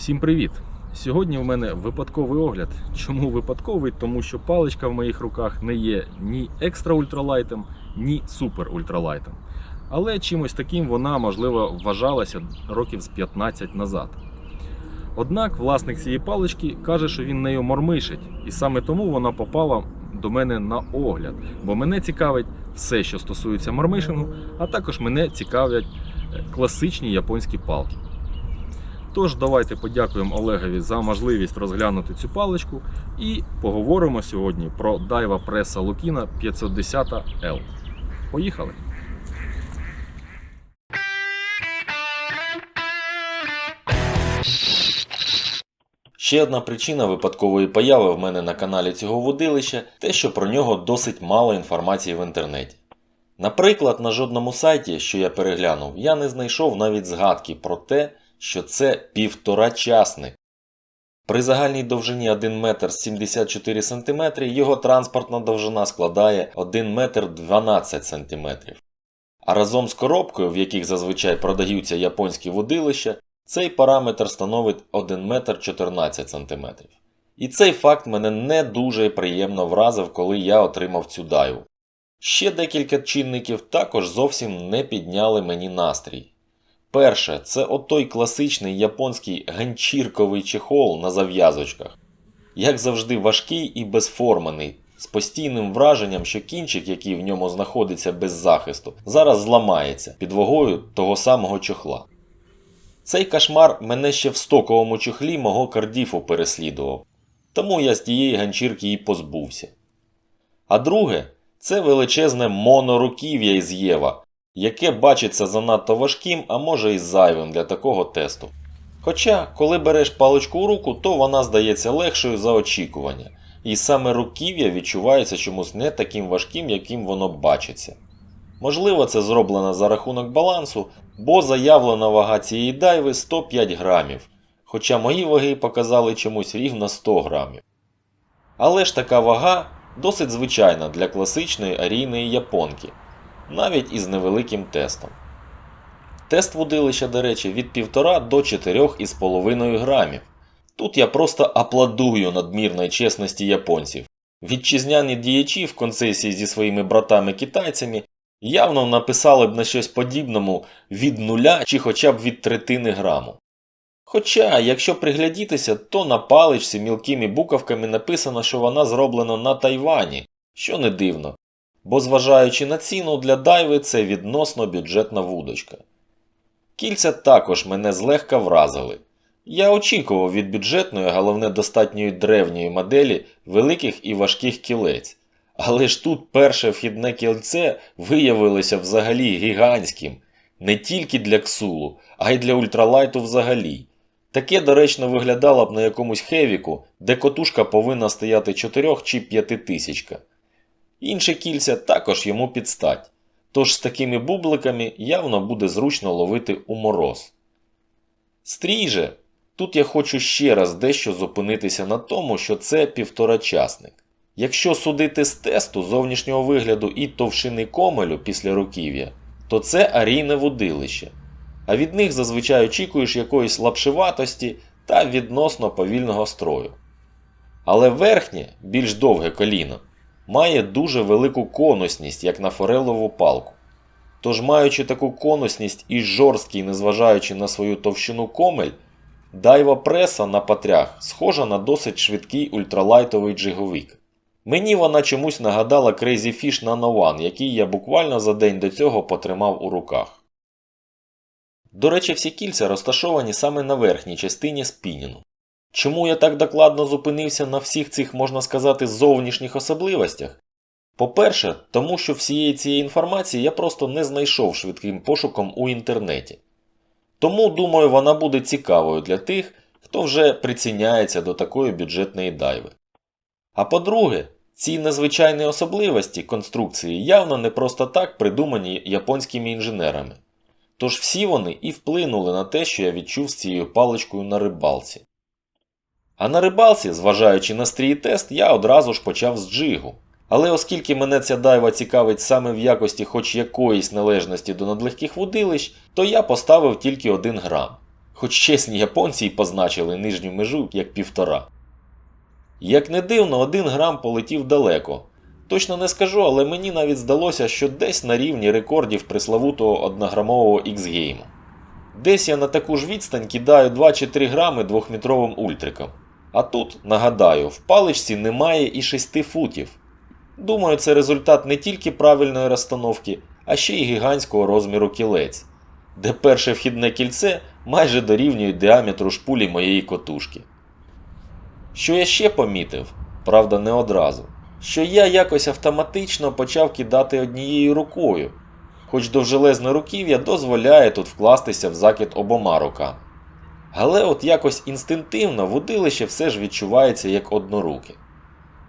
Всім привіт! Сьогодні в мене випадковий огляд. Чому випадковий? Тому що паличка в моїх руках не є ні екстра ультралайтом, ні супер ультралайтом. Але чимось таким вона, можливо, вважалася років з 15 назад. Однак власник цієї палички каже, що він нею мормишить, і саме тому вона попала до мене на огляд. Бо мене цікавить все, що стосується мормишингу, а також мене цікавлять е, класичні японські палки. Тож давайте подякуємо Олегові за можливість розглянути цю паличку і поговоримо сьогодні про Daiwa Pressa Lukina 510 L. Поїхали! Ще одна причина випадкової появи в мене на каналі цього водилища те, що про нього досить мало інформації в інтернеті. Наприклад, на жодному сайті, що я переглянув, я не знайшов навіть згадки про те, що це півторачасник. При загальній довжині 1 метр 74 см його транспортна довжина складає 1 метр 12 см. А разом з коробкою, в яких зазвичай продаються японські водилища, цей параметр становить 1 метр 14 см. І цей факт мене не дуже приємно вразив, коли я отримав цю дайву. Ще декілька чинників також зовсім не підняли мені настрій. Перше, це отой класичний японський ганчірковий чехол на зав'язочках. Як завжди, важкий і безформаний, з постійним враженням, що кінчик, який в ньому знаходиться без захисту, зараз зламається під вагою того самого чохла. Цей кошмар мене ще в стоковому чохлі мого кардіфу переслідував, тому я з тієї ганчірки і позбувся. А друге, це величезне моноруків'я із Єва, яке бачиться занадто важким, а може і зайвим для такого тесту. Хоча, коли береш паличку у руку, то вона здається легшою за очікування, і саме руків'я відчувається чомусь не таким важким, яким воно бачиться. Можливо, це зроблено за рахунок балансу, бо заявлена вага цієї дайви 105 грамів, хоча мої ваги показали чомусь рівно 100 грамів. Але ж така вага досить звичайна для класичної арійної японки, навіть із невеликим тестом. Тест водилища, до речі, від 1,5 до 4,5 грамів. Тут я просто аплодую надмірної чесності японців. Вітчизняні діячі в концесії зі своїми братами-китайцями явно написали б на щось подібному від нуля чи хоча б від третини граму. Хоча, якщо приглядітися, то на паличці мілкими буковками написано, що вона зроблена на Тайвані, що не дивно, бо зважаючи на ціну для дайви це відносно бюджетна вудочка. Кільця також мене злегка вразили. Я очікував від бюджетної, головне достатньої древньої моделі великих і важких кілець. Але ж тут перше вхідне кільце виявилося взагалі гігантським, не тільки для ксулу, а й для ультралайту взагалі. Таке доречно виглядало б на якомусь хевіку, де котушка повинна стояти 4 чи 5 тисячка. Інші кільця також йому підстать, тож з такими бубликами явно буде зручно ловити у мороз. Стрій же, тут я хочу ще раз дещо зупинитися на тому, що це півторачасник. Якщо судити з тесту зовнішнього вигляду і товщини комелю після руків'я, то це арійне водилище, а від них зазвичай очікуєш якоїсь лапшиватості та відносно повільного строю. Але верхнє, більш довге коліно, має дуже велику конусність, як на форелову палку. Тож, маючи таку конусність і жорсткий, незважаючи на свою товщину комель, дайва преса на патрях схожа на досить швидкий ультралайтовий джиговик. Мені вона чомусь нагадала Crazy Fish Nano One, який я буквально за день до цього потримав у руках. До речі, всі кільця розташовані саме на верхній частині спінінгу. Чому я так докладно зупинився на всіх цих, можна сказати, зовнішніх особливостях? По-перше, тому що всієї цієї інформації я просто не знайшов швидким пошуком у інтернеті. Тому, думаю, вона буде цікавою для тих, хто вже приціняється до такої бюджетної дайви. А по-друге, ці незвичайні особливості конструкції явно не просто так придумані японськими інженерами. Тож всі вони і вплинули на те, що я відчув з цією паличкою на рибалці. А на рибалці, зважаючи на стрій тест, я одразу ж почав з джигу. Але оскільки мене ця дайва цікавить саме в якості хоч якоїсь належності до надлегких водилищ, то я поставив тільки 1 грам. Хоч чесні японці й позначили нижню межу як півтора. Як не дивно, один грам полетів далеко. Точно не скажу, але мені навіть здалося, що десь на рівні рекордів преславутого однограмового X-гейму. Десь я на таку ж відстань кидаю 2 чи 3 грами двохметровим ультриком. А тут, нагадаю, в паличці немає і 6 футів. Думаю, це результат не тільки правильної розстановки, а ще й гігантського розміру кілець, де перше вхідне кільце майже дорівнює діаметру шпулі моєї котушки. Що я ще помітив, правда, не одразу, що я якось автоматично почав кидати однією рукою, хоч довжелезне руків'я дозволяє тут вкластися в закид обома руками. Але от якось інстинктивно вудилище все ж відчувається як одноруке.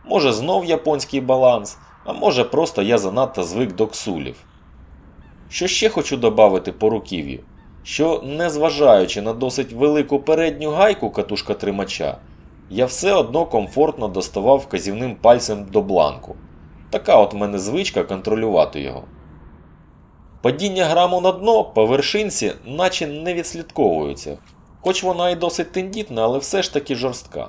Може знов японський баланс, а може просто я занадто звик до ксулів. Що ще хочу додати по руків'ю, що незважаючи на досить велику передню гайку катушка тримача, я все одно комфортно доставав вказівним пальцем до бланку. Така от мене звичка контролювати його. Падіння граму на дно по вершинці наче не відслідковується, хоч вона і досить тендітна, але все ж таки жорстка.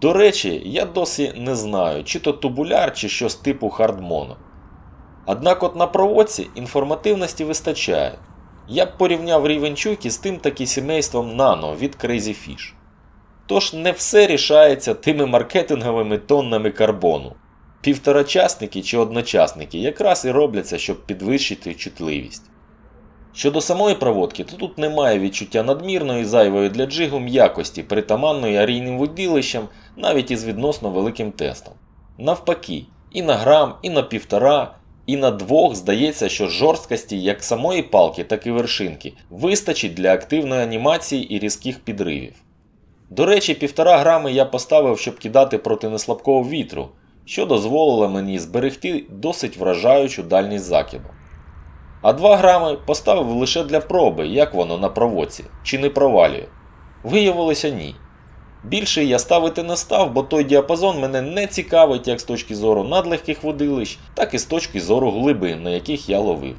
До речі, я досі не знаю, чи то тубуляр, чи щось типу хардмоно. Однак от на проводці інформативності вистачає. Я б порівняв рівень чуйки з тим таки сімейством Nano від Crazy Fish. Тож не все рішається тими маркетинговими тоннами карбону. Півторачасники чи одночасники якраз і робляться, щоб підвищити чутливість. Щодо самої проводки, то тут немає відчуття надмірної зайвої для джигу м'якості, притаманної арійним водилищам, навіть із відносно великим тестом. Навпаки, і на грам, і на півтора, і на двох здається, що жорсткості як самої палки, так і вершинки вистачить для активної анімації і різких підривів. До речі, півтора грами я поставив, щоб кидати проти неслабкого вітру, що дозволило мені зберегти досить вражаючу дальність закиду. А 2 грами поставив лише для проби, як воно на проводці, чи не провалює. Виявилося ні. Більше я ставити не став, бо той діапазон мене не цікавить як з точки зору надлегких водилищ, так і з точки зору глибин, на яких я ловив.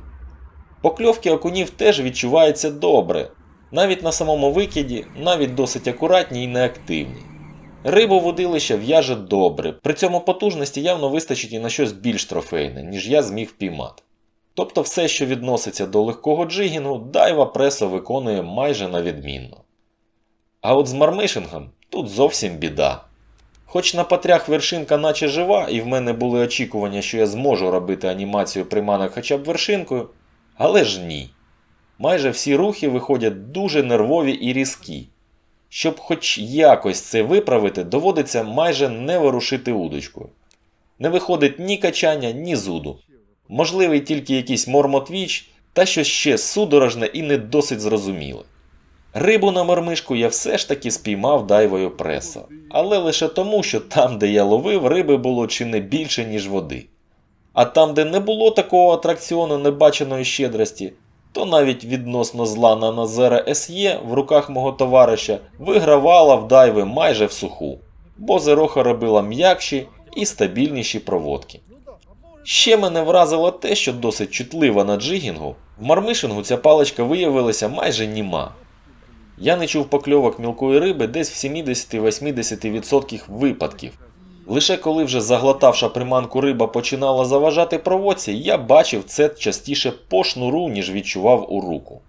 Покльовки окунів теж відчуваються добре, навіть на самому викиді, навіть досить акуратні і неактивні. Рибу водилища в'яже добре, при цьому потужності явно вистачить і на щось більш трофейне, ніж я зміг впіймати. Тобто все, що відноситься до легкого джигінгу, дайва пресо виконує майже на відмінно. А от з мармишингом тут зовсім біда. Хоч на патрях вершинка наче жива, і в мене були очікування, що я зможу робити анімацію приманок хоча б вершинкою, але ж ні. Майже всі рухи виходять дуже нервові і різкі. Щоб хоч якось це виправити, доводиться майже не ворушити удочкою. Не виходить ні качання, ні зуду. Можливий тільки якийсь мормотвіч та щось ще судорожне і не досить зрозуміле. Рибу на мормишку я все ж таки спіймав дайвою преса, але лише тому, що там, де я ловив, риби було чи не більше, ніж води. А там, де не було такого атракціону небаченої щедрості, то навіть відносно зла на Назера СЄ в руках мого товариша вигравала в дайви майже в суху, бо Зероха робила м'якші і стабільніші проводки. Ще мене вразило те, що досить чутлива на джигінгу, в мармишингу ця паличка виявилася майже німа. Я не чув покльовок мілкої риби десь в 70-80% випадків. Лише коли вже заглотавша приманку риба починала заважати проводці, я бачив це частіше по шнуру, ніж відчував у руку.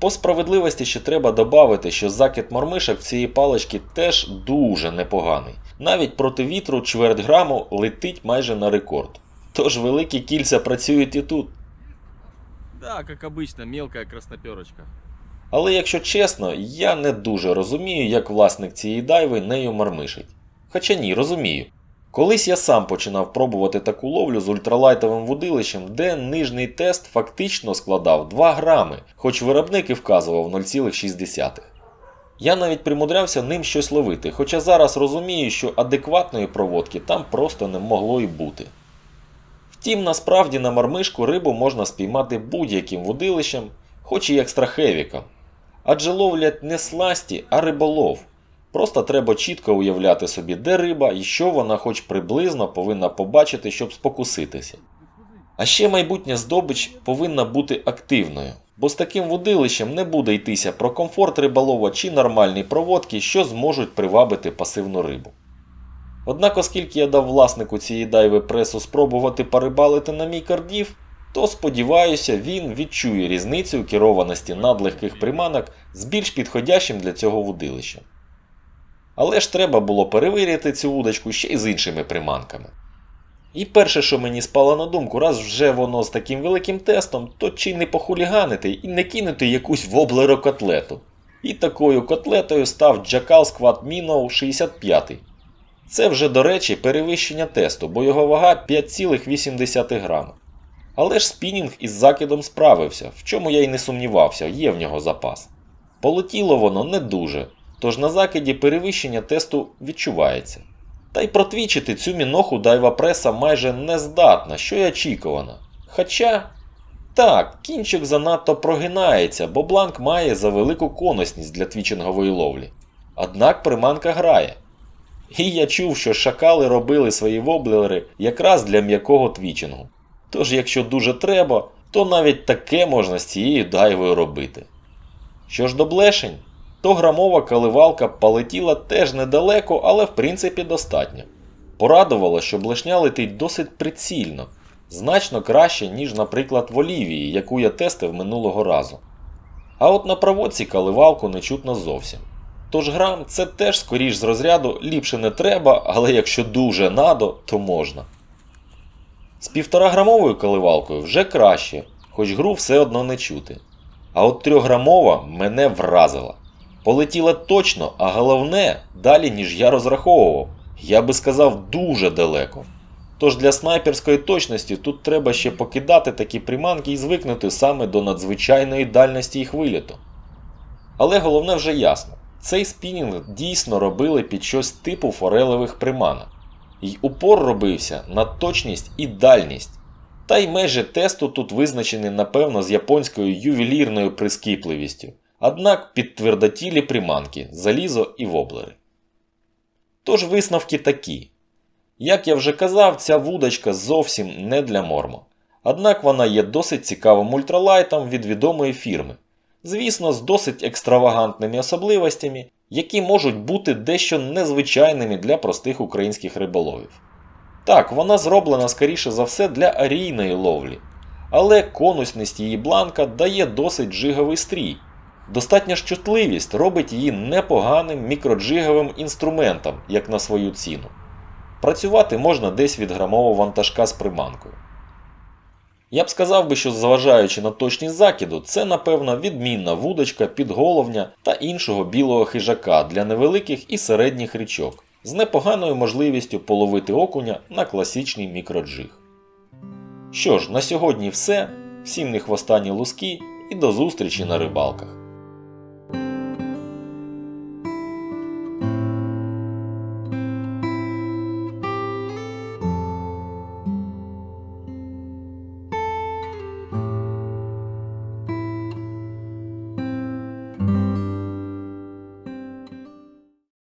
По справедливості ще треба додати, що закид мормишок в цієї палички теж дуже непоганий. Навіть проти вітру чверть граму летить майже на рекорд. Тож великі кільця працюють і тут. Да, как обычно, мелкая красноперочка. Але якщо чесно, я не дуже розумію, як власник цієї дайви нею мармишить. Хоча ні, розумію. Колись я сам починав пробувати таку ловлю з ультралайтовим вудилищем, де нижній тест фактично складав 2 грами, хоч виробник і вказував 0,6. Я навіть примудрявся ним щось ловити, хоча зараз розумію, що адекватної проводки там просто не могло й бути. Втім, насправді на мармишку рибу можна спіймати будь-яким водилищем, хоч і як страхевіком. Адже ловлять не сласті, а риболов. Просто треба чітко уявляти собі, де риба і що вона хоч приблизно повинна побачити, щоб спокуситися. А ще майбутня здобич повинна бути активною. Бо з таким вудилищем не буде йтися про комфорт риболова чи нормальні проводки, що зможуть привабити пасивну рибу. Однак, оскільки я дав власнику цієї дайви пресу спробувати порибалити на мій кардів, то сподіваюся, він відчує різницю у керованості надлегких приманок з більш підходящим для цього вудилищем. Але ж треба було перевірити цю вудочку ще й з іншими приманками. І перше, що мені спало на думку, раз вже воно з таким великим тестом, то чи не похуліганити і не кинути якусь воблерокотлету. І такою котлетою став Jackal Squad Minnow 65. Це вже, до речі, перевищення тесту, бо його вага 5,8 грама. Але ж спінінг із закидом справився, в чому я й не сумнівався, є в нього запас. Полетіло воно не дуже, тож на закиді перевищення тесту відчувається. Та й протвічити цю міноху дайва преса майже не здатна, що й очікувано. Хоча. Так, кінчик занадто прогинається, бо бланк має за велику конусність для твічингової ловлі. Однак приманка грає. І я чув, що шакали робили свої воблери якраз для м'якого твічингу. Тож, якщо дуже треба, то навіть таке можна з цією дайвою робити. Що ж до блешень, то грамова каливалка полетіла теж недалеко, але в принципі достатньо. Порадувало, що блешня летить досить прицільно, значно краще, ніж, наприклад, в Олівії, яку я тестив минулого разу. А от на проводці каливалку не чутно зовсім. Тож грам це теж скоріш з розряду ліпше не треба, але якщо дуже надо, то можна. З півтораграмовою каливалкою вже краще, хоч гру все одно не чути. А от трьохграмова мене вразила. Полетіла точно, а головне далі, ніж я розраховував. Я би сказав дуже далеко. Тож для снайперської точності тут треба ще покидати такі приманки і звикнути саме до надзвичайної дальності їх виліту. Але головне вже ясно: цей спінінг дійсно робили під щось типу форелевих приманок. І упор робився на точність і дальність. Та й межі тесту тут визначені, напевно, з японською ювелірною прискіпливістю, однак під твердотілі приманки, залізо і воблери. Тож висновки такі. Як я вже казав, ця вудочка зовсім не для мормо. Однак вона є досить цікавим ультралайтом від відомої фірми. Звісно, з досить екстравагантними особливостями, які можуть бути дещо незвичайними для простих українських риболовів. Так, вона зроблена скоріше за все для арійної ловлі, але конусність її бланка дає досить джиговий стрій. Достатня ж чутливість робить її непоганим мікроджиговим інструментом, як на свою ціну. Працювати можна десь від грамового вантажка з приманкою. Я б сказав би, що зважаючи на точність закиду, це напевно відмінна вудочка підголовня та іншого білого хижака для невеликих і середніх річок з непоганою можливістю половити окуня на класичний мікроджиг. Що ж, на сьогодні все. Всім не хвостані луски і до зустрічі на рибалках.